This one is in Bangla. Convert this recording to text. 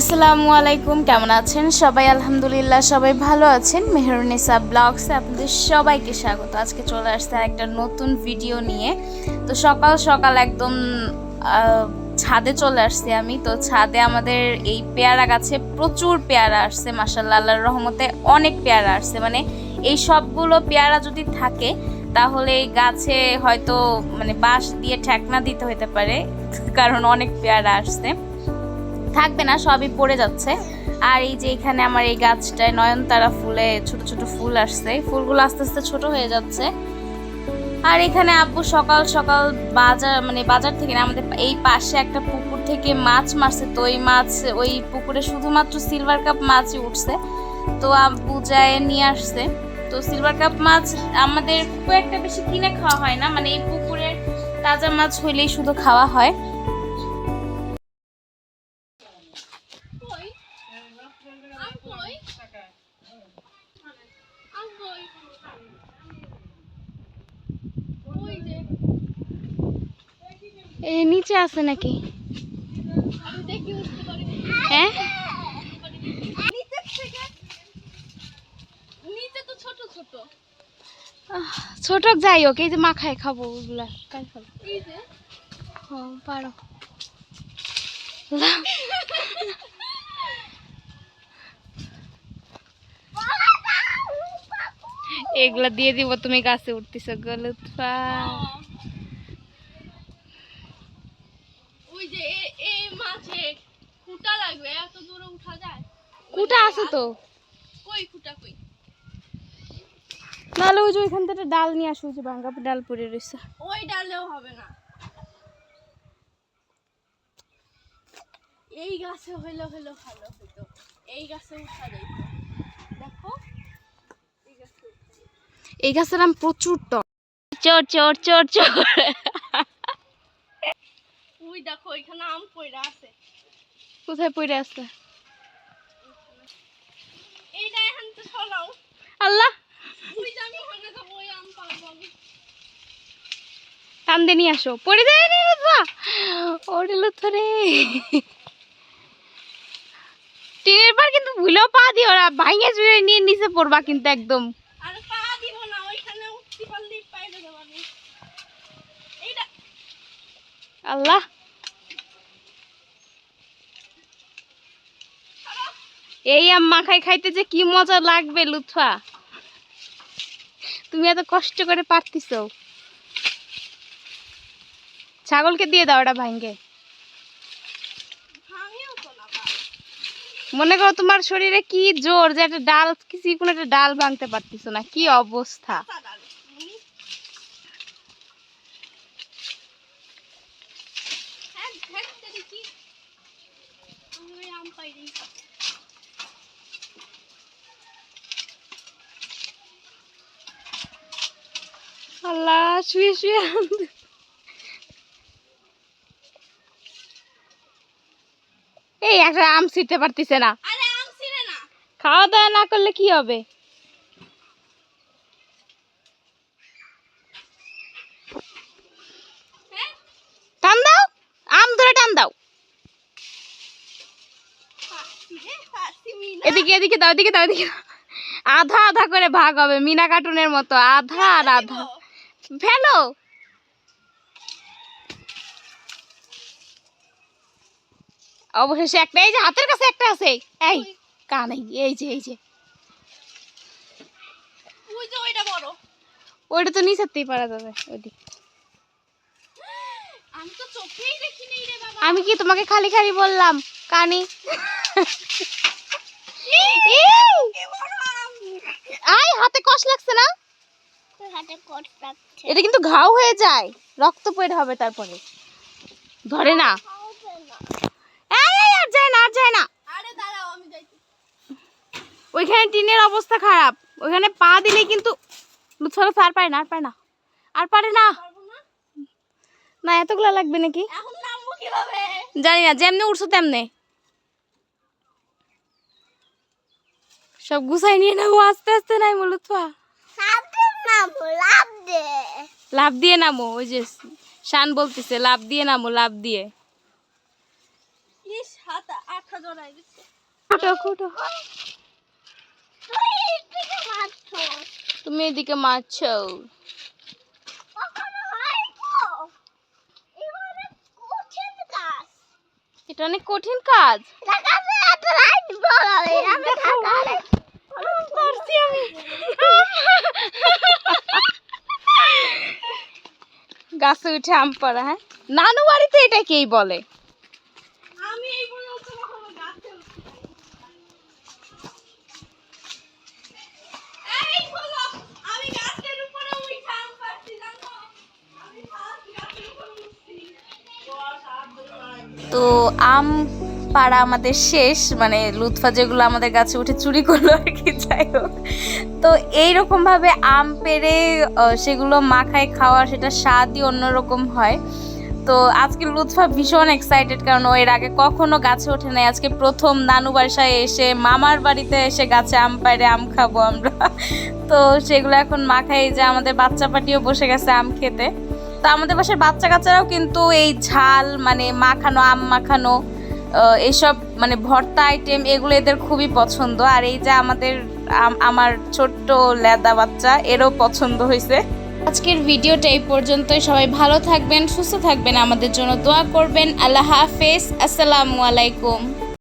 আসসালামু আলাইকুম, কেমন আছেন? সবাই আলহামদুলিল্লাহ, সবাই ভালো আছেন। মেহরুনিসা ব্লগসে আপনাদের সবাইকে স্বাগত। আজকে চলে আসছে একটা নতুন ভিডিও নিয়ে। তো সকাল সকাল একদম ছাদে চলে আসছি আমি। তো ছাদে আমাদের এই পেয়ারা গাছে প্রচুর পেয়ারা আসছে মাসাল্লাহ আল্লাহর রহমতে অনেক পেয়ারা আসছে। মানে এই সবগুলো পেয়ারা যদি থাকে, তাহলে এই গাছে হয়তো মানে বাঁশ দিয়ে ঠেকনা দিতে হতে পারে, কারণ অনেক পেয়ারা আসছে। থাকবে না, সবই পড়ে যাচ্ছে। আর এই যে এখানে আমার এই গাছটায় নয়নতারা ফুলে ছোট ছোট ফুল আসছে ফুলগুলো আস্তে আস্তে ছোট হয়ে যাচ্ছে। আর এখানে আব্বু সকাল সকাল বাজার মানে বাজার থেকে না, আমাদের এই পাশে একটা পুকুর থেকে মাছ মারছে তো ওই মাছ, ওই পুকুরে শুধুমাত্র সিলভার কাপ মাছই উঠছে। তো আব্বু যায় নিয়ে আসছে। তো সিলভার কাপ মাছ আমাদের খুব একটা বেশি কিনে খাওয়া হয় না মানে এই পুকুরের তাজা মাছ হইলেই শুধু খাওয়া হয়। এই নিচে আছে নাকি? হ্যাঁ? ছোট যাই হোক এই যে খাব ওগুলা কাল খাব। পারো। এগুলা দিয়ে দিব তুমি গাছে উঠতেছো গলুৎফা ওই যে এই মাছে লাগবে এত দূরে উঠা যায়। কুটা আছে তো। কই খুঁটা কই? নাহলে ওই যে ওইখান থেকে ডাল নিয়ে আসো যে ভাঙ্গা ডাল পড়ে রয়েছে ওই ডালেও হবে না। এই গাছে হইল হইল ভালো হইতো। এই গাছে উঠা যাইতো। দেখো এই গাছে উঠা যাইতো। এই গাছের আম প্রচুর টক। চোর চোর চোর চোর। ওই দেখো এখানে আম পড়া আছে। কোথায় পড়ে আছে? এইটা এখান তো সরাও। আল্লাহ! ওই আমি ওখানে যাব ওই আম পাবো আমি টান নিয়ে আসো। পড়ে যায় রে লুৎফা। ওরে লুৎফা রে। টিনের পর কিন্তু ভুলেও পা দিও ওরা ভাঙে চুড়ে নিয়ে নিচে পড়বা কিন্তু একদম আর পা দিব না ওইখানে উঠতে পারলেই পাইলে দেবো আমি এইটা আল্লাহ। এই আম মাখাই খাইতে যে কি মজা লাগবে লুৎফা। তুমি এত কষ্ট করে পারতিস ছাগলকে দিয়ে দাও ওটা ভাঙ্গে। মনে করো তোমার শরীরে কি জোর যে একটা ডাল কিছু কোনো একটা ডাল ভাঙতে পারতিস না, কি অবস্থা কাঁচা ডাল হুম। হ্যাঁ, হ্যাঁ, দেখি। আল্লাহ শুয়ে শুয়ে এই একটা আম ছিটতে পারতিছে না। খাওয়া দাওয়া না করলে কি হবে হ্যাঁ? টান দাও আম ধরে টান দাও এদিকে এদিকে দাও এদিকে দাও এদিকে আধা আধা করে ভাগ হবে মিনা কার্টুনের মতো। আধা আর আধা। ফেলো। অবশেষে একটা এই যে হাতের কাছে একটা আছে। এই কানে এই যে এই যে। ওই যে ওইটা বড়। ওইটা তো নিচেতেই পারা যাবে ওইদিক। আমি তো চোখেই দেখিনি রে বাবা। আমি কি তোমাকে খালি খালি বললাম কানি। আয় হাতে কষ লাগছে না? হাতে কট লাগছে। এটা কিন্তু ঘাও হয়ে যায়। রক্ত বের হবে তারপরে। ধরে না। আর যায় না আর যায় না। ওইখানে টিনের অবস্থা খারাপ। ওইখানে পা দিলে কিন্তু লুৎফালুৎফ আর পারে না আর পারে না। আর পারে না। না এতগুলা লাগবে নাকি? জানি না যেমনি উঠছো তেমনে। সব গুছাই নিয়ে নামো আস্তে আস্তে নাই সাথে নামবো লাভ দে লাভ দিয়ে নামো ওই যে শান বলতেছে লাভ দিয়ে নামো লাভ দিয়ে। তুমি এদিকে মারছো। তো এটা অনেক কঠিন কাজ। গাছে উঠে আম পাড়া হ্যাঁ? নানু বাড়িতে উঠি এই বলো আমি গাছের উপরে উঠে আম পাড়ছি জানো? আমি ফার্স্ট গাছের উপরে উঠছি। তো আম পাড়া আমাদের শেষ মানে লুৎফা যেগুলো আমাদের গাছে উঠে চুরি করল আর কি, যাই হোক। তো এইরকম ভাবে আম পেড়ে সেগুলো মাখায় খাওয়া, সেটা স্বাদই অন্যরকম হয়। তো আজকে লুৎফা ভীষণ এক্সাইটেড কারণ ও এর আগে কখনো গাছে ওঠে নাই। আজকে প্রথম নানু বাসায় এসে, মামার বাড়িতে এসে গাছে আম পাড়ে আম খাব আমরা। তো সেগুলো এখন মাখাই যে আমাদের বাচ্চা পাটিও বসে গেছে আম খেতে। তো আমাদের বাসার বাচ্চা কাচ্চারাও কিন্তু এই ঝাল মানে মাখানো, আম মাখানো এইসব মানে ভর্তা আইটেম এগুলো এদের খুবই পছন্দ। আর এই যে আমাদের আমার ছোট্ট লেদা বাচ্চা, এরও পছন্দ হয়েছে আজকের ভিডিওটা এই পর্যন্তই। সবাই ভালো থাকবেন, সুস্থ থাকবেন। আমাদের জন্য দোয়া করবেন। আল্লাহ হাফেজ। আসসালামু আলাইকুম।